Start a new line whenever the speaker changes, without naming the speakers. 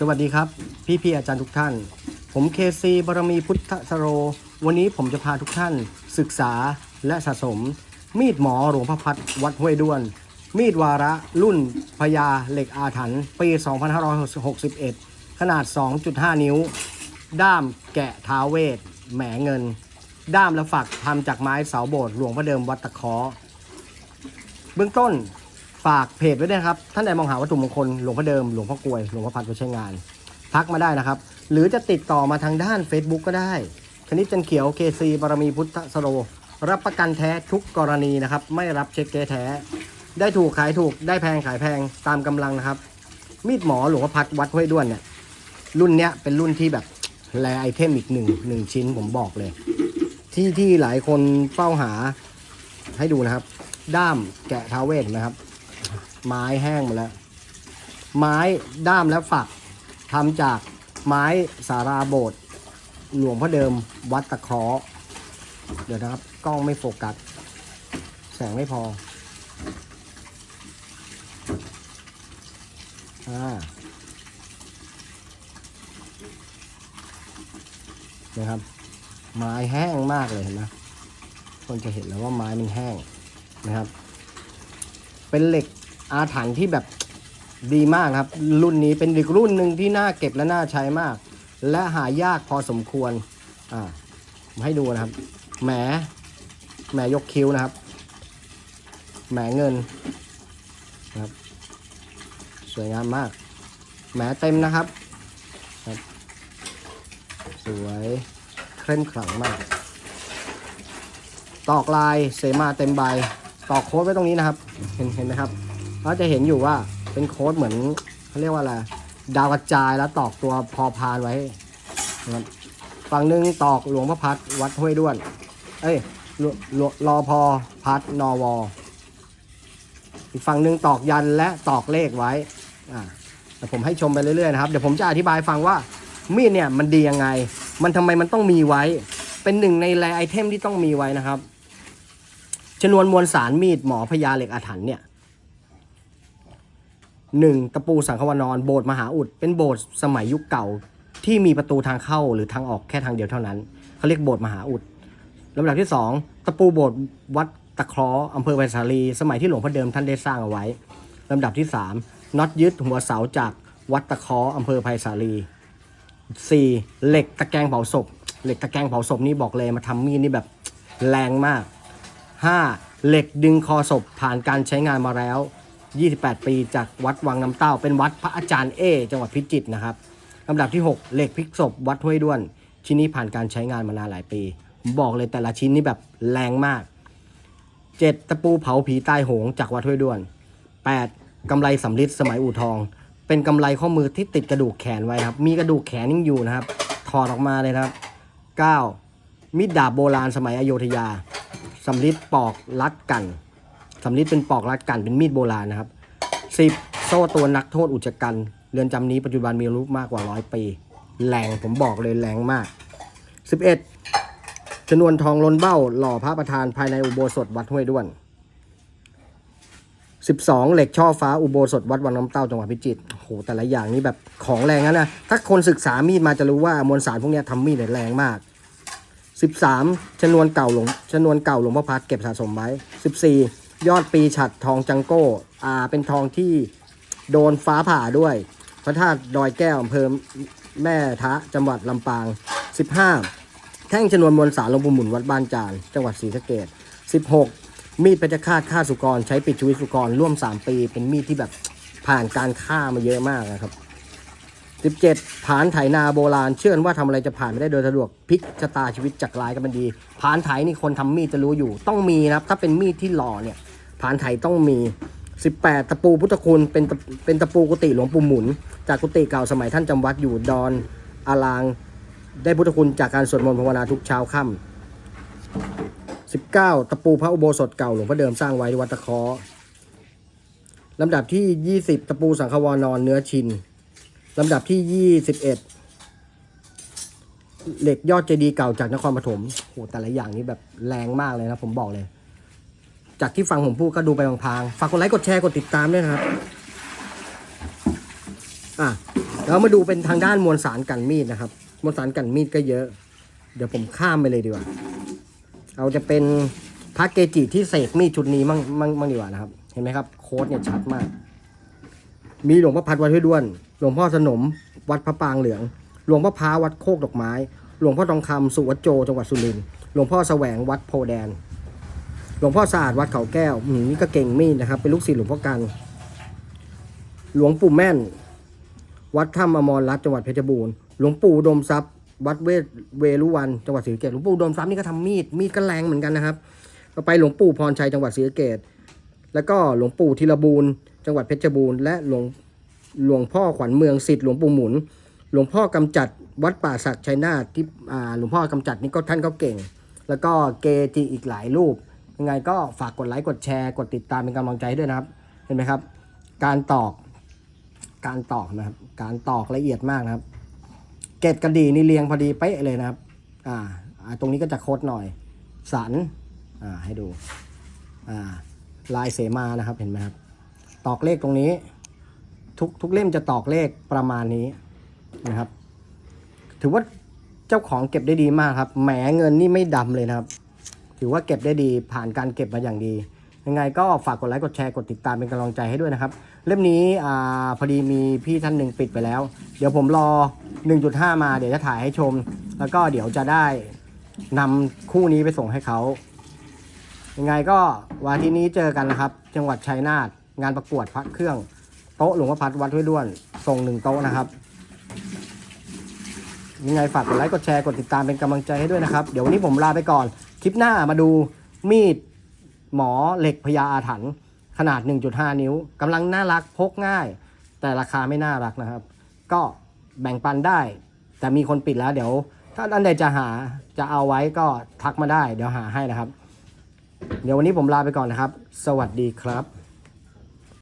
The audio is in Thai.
สวัสดีครับ พี่พี่อาจารย์ทุกท่าน ผมเคซีบารมีพุทธสโร วันนี้ผมจะพาทุกท่าน ศึกษาและสะสม มีดหมอหลวงพ่อพัดวัดห้วยด้วน มีดวาระรุ่นพญาเหล็กอาถรรพ์ปี 2561 ขนาด 2.5 นิ้ว ด้ามแกะท้าเวทแหมเงิน ด้ามและฝักทำจากไม้เสาโบสถ์หลวงพ่อเดิมวัดตะเคอเบื้องต้น ฝากเพจไว้ด้วยครับ ท่านใดมองหาวัตถุมงคลหลวงพ่อเดิม หลวงพ่อกลวย หลวงพ่อพัดไว้ใช้งาน ทักมาได้นะครับ หรือจะติดต่อมาทางด้าน Facebook ก็ได้คณิตจันเขียวเคซีบารมีพุทธสโร รับประกันแท้ทุกกรณีนะครับ ไม่รับเช็คเก๊แท้ ได้ถูกขายถูก ได้แพงขายแพงตามกำลังนะครับ มีดหมอหลวงพ่อพัดวัดห้วยด้วนเนี่ย รุ่นเนี้ยเป็นรุ่นที่แบบแรไอเทมอีกหนึ่งหนึ่งชิ้นผมบอกเลย ที่ที่หลายคนเฝ้าหาให้ดูนะครับ ด้ามแกะท้าเวทนะครับ ไม้แห้งหมดแล้ว ไม้ด้ามและฝักทำจากไม้สาราโบสถ์หลวงพ่อเดิมวัดตะเคราะห์เดี๋ยวนะครับ กล้องไม่โฟกัส แสงไม่พออ่านะครับ ไม้แห้งมากเลยเห็นไหมคนจะเห็นแล้วว่าไม้มันแห้งนะครับ เป็นเหล็ก อาถรรพ์ที่แบบดีมากครับ รุ่นนี้เป็นอีกรุ่นหนึ่งที่น่าเก็บและน่าใช้มาก และหายากพอสมควรอ่าให้ดูนะครับแหมแหมยกคิ้วนะครับแหมเงินนะครับ สวยงามมากแหมเต็มนะครับครับ สวยเคร่มขลังมาก ตอกลายเสมาเต็มใบ ตอกโค้ดไว้ตรงนี้นะครับ เห็นเห็นไหมครับ เราจะเห็นอยู่ว่าเป็นโค้ดเหมือนเขาเรียกว่าอะไรดาวกระจายแล้วตอกตัวพอพานไว้นะครับฝั่งหนึ่งตอกหลวงพ่อพัดวัดห้วยด้วน เอ้ยรรรอพอพัดนอวออีกฝั่งหนึ่งตอกยันและตอกเลขไว้อ่าแต่ผมให้ชมไปเรื่อยๆนะครับเดี๋ยวผมจะอธิบายฟังว่ามีดเนี่ยมันดียังไง มันทำไมมันต้องมีไว้ เป็นหนึ่งในแรไอเทมที่ต้องมีไว้นะครับชนวนมวลสารมีดหมอพญาเหล็กอาถรรพ์เนี่ย หนึ่งตะปูสังขวนอนโบสถ์มหาอุด เป็นโบสถ์สมัยยุคเก่าที่มีประตูทางเข้าหรือทางออกแค่ทางเดียวเท่านั้น เขาเรียกโบสถ์มหาอุดลำดับที่สองตะปูโบสถ์วัดตะเคราะห์อำเภอไผ่สาลี สมัยที่หลวงพ่อเดิมท่านได้สร้างเอาไว้ลำดับที่สามน็อตยึดหัวเสาจากวัดตะเคราะห์อำเภอไผ่สาลีสี่เหล็กตะแกรงเผาศพ เหล็กตะแกรงเผาศพนี่บอกเลยมาทำมีดนี่แบบแรงมาก 5. เหล็กดึงคอศพผ่านการใช้งานมาแล้ว 28 ปีจากวัดวังน้ำเต้า เป็นวัดพระอาจารย์เอ จังหวัดพิจิตรนะครับลำดับที่ 6 เหล็กพิกศพวัดห้วยด้วน ชิ้นนี้ผ่านการใช้งานมานานหลายปีผมบอกเลยแต่ละชิ้นนี่แบบแรงมาก 7. ตะปูเผาผีใต้โหงจากวัดห้วยด้วน 8. กำไรสำริดสมัยอู่ทอง เป็นกำไรข้อมือที่ติดกระดูกแขนไว้ครับ มีกระดูกแขนยังอยู่นะครับ ถอดออกมาเลยนะครับ 9. มีดดาบโบราณสมัยอโยธยาสำริดปอกลัดกัน สำริดเป็นปอกลัดกันเป็นมีดโบราณนะครับ 10. โซ่ตัวนักโทษอุจกันเรือนจำนี้ปัจจุบันมีอายุมากกว่าร้อยปี แรงผมบอกเลยแรงมาก 11. ชนวนทองล้นเบ้า หล่อพระประธานภายในอุโบสถวัดห้วยด้วน 12 เหล็กช่อฟ้าอุโบสถวัดวังน้ำเต้าจังหวัดพิจิตรโอ้โหแต่ละอย่างนี้แบบของแรงนะนะ ถ้าคนศึกษามีดมาจะรู้ว่ามวลสารพวกนี้ทำมีดแรงมาก 13ชนวนเก่าหลวงชนวนเก่าหลวงพ่อพัดเก็บสะสมไว้ 14 ยอดปีฉัดทองจังโก้อ่าเป็นทองที่โดนฟ้าผ่าด้วย พระธาตุดอยแก้วอำเภอแม่ทะจังหวัดลำปาง 15 แท่งชนวนมวลสารหลวงปู่หมุนวัดบ้านจาน จังหวัดศรีสะเกด16 มีดเพชรฆาตฆ่าสุกร ใช้ปิดชีวิตสุกรร่วม 3 ปี เป็นมีดที่แบบผ่านการฆ่ามาเยอะมากนะครับ 17 ผานไถนาโบราณ เชื่อว่าทำอะไรจะผ่านไม่ได้โดยสะดวกพลิกชะตาชีวิตจากร้ายกับมันดี ผานไถนี่คนทำมีดจะรู้อยู่ ต้องมีนะครับ ถ้าเป็นมีดที่หล่อเนี่ย ผานไถต้องมี 18 ตะปูพุทธคุณเป็นเป็นตะปูกุฏิหลวงปู่หมุน จากกุฏิเก่าสมัยท่านจำวัดอยู่ดอนอาราง ได้พุทธคุณจากการสวดมนต์ภาวนาทุกเช้าค่ำ19 ตะปูพระอุโบสถเก่าหลวงพ่อเดิมสร้างไว้ที่วัดตะเคอลำดับที่ 20 ตะปูสังฆวานอนเนื้อชิน ลำดับที่ 21 เหล็กยอดเจดีย์เก่าจากนครปฐมโหแต่ละอย่างนี้แบบแรงมากเลยนะผมบอกเลย จากที่ฟังผมพูดก็ดูไปพางๆฝากกดไลค์กดแชร์กดติดตามด้วยนะครับ อะแล้วมาดูเป็นทางด้านมวลสารกันมีดนะครับ มวลสารกันมีดก็เยอะ เดี๋ยวผมข้ามไปเลยดีกว่า เอาจะเป็นพระเกจิที่เสกมีดชุดนี้มั่งมั่งมั่งดีกว่านะครับ เห็นไหมครับ โค้ดเนี่ยชัดมาก มีหลวงพ่อพัดวัดห้วยด้วน หลวงพ่อสนม วัดพระปางเหลือง หลวงพ่อพ้าวัดโคกดอกไม้ หลวงพ่อทองคำสุวัจโจจังหวัดสุรินทร์ หลวงพ่อแสวงวัดโพแดน หลวงพ่อสะอาดวัดเขาแก้วอืมนี่ก็เก่งมีดนะครับ เป็นลูกศิษย์หลวงพ่อกัน หลวงปู่แม่น วัดถ้ำอมรรัตน์จังหวัดเพชรบูรณ์ หลวงปู่ดมทรัพย์ วัดเวทเวรุวันจังหวัดศรีสะเกษหลวงปู่ดมทรัพย์นี่ก็ทำมีด มีดก็แรงเหมือนกันนะครับก็ไปหลวงปู่พรชัยจังหวัดศรีสะเกษแล้วก็หลวงปู่ธีรบูรณ์จังหวัดเพชรบูรณ์และหลวง หลวงพ่อขวัญเมืองสิทธิ์หลวงปู่หมุน หลวงพ่อกำจัดวัดป่าศักดิ์ชัยนาทที่หลวงพ่อกำจัดนี่ก็ท่านก็เก่ง แล้วก็เกจิอีกหลายรูป ยังไงก็ฝากกดไลค์กดแชร์กดติดตามเป็นกำลังใจให้ด้วยนะครับ เห็นไหมครับ การตอกการตอกนะครับ การตอกละเอียดมากนะครับ เกตกระดีนี่เรียงพอดีเป๊ะเลยนะครับ อ่าอ่าตรงนี้ก็จะโคดหน่อย สัน อ่า ให้ดู อ่า ลายเสมานะครับ เห็นไหมครับ ตอกเลขตรงนี้ ทุกทุกเล่มจะตอกเลขประมาณนี้นะครับ ถือว่าเจ้าของเก็บได้ดีมากครับ แหมเงินนี่ไม่ดำเลยนะครับ ถือว่าเก็บได้ดีผ่านการเก็บมาอย่างดี ยังไงก็ฝากกดไลค์กดแชร์กดติดตามเป็นกำลังใจให้ด้วยนะครับ เล่มนี้อ่าพอดีมีพี่ท่านหนึ่งปิดไปแล้ว เดี๋ยวผมรอ 1.5 มาเดี๋ยวจะถ่ายให้ชม แล้วก็เดี๋ยวจะได้นำคู่นี้ไปส่งให้เขายังไงก็วันที่นี้เจอกันนะครับ จังหวัดชัยนาทงานประกวดพระเครื่อง โต๊ะหลวงพ่อพัดวัดห้วยด้วน ส่งหนึ่งโต๊ะนะครับ ยังไงฝากกดไลค์กดแชร์กดติดตามเป็นกำลังใจให้ด้วยนะครับ เดี๋ยววันนี้ผมลาไปก่อน คลิปหน้ามาดูมีดหมอเหล็กพญาอาถรรพ์ขนาด 1.5 นิ้วกำลังน่ารักพกง่าย แต่ราคาไม่น่ารักนะครับ ก็แบ่งปันได้ แต่มีคนปิดแล้วเดี๋ยว ถ้าอันใดจะหาจะเอาไว้ก็ทักมาได้ เดี๋ยวหาให้นะครับ เดี๋ยววันนี้ผมลาไปก่อนนะครับ สวัสดีครับ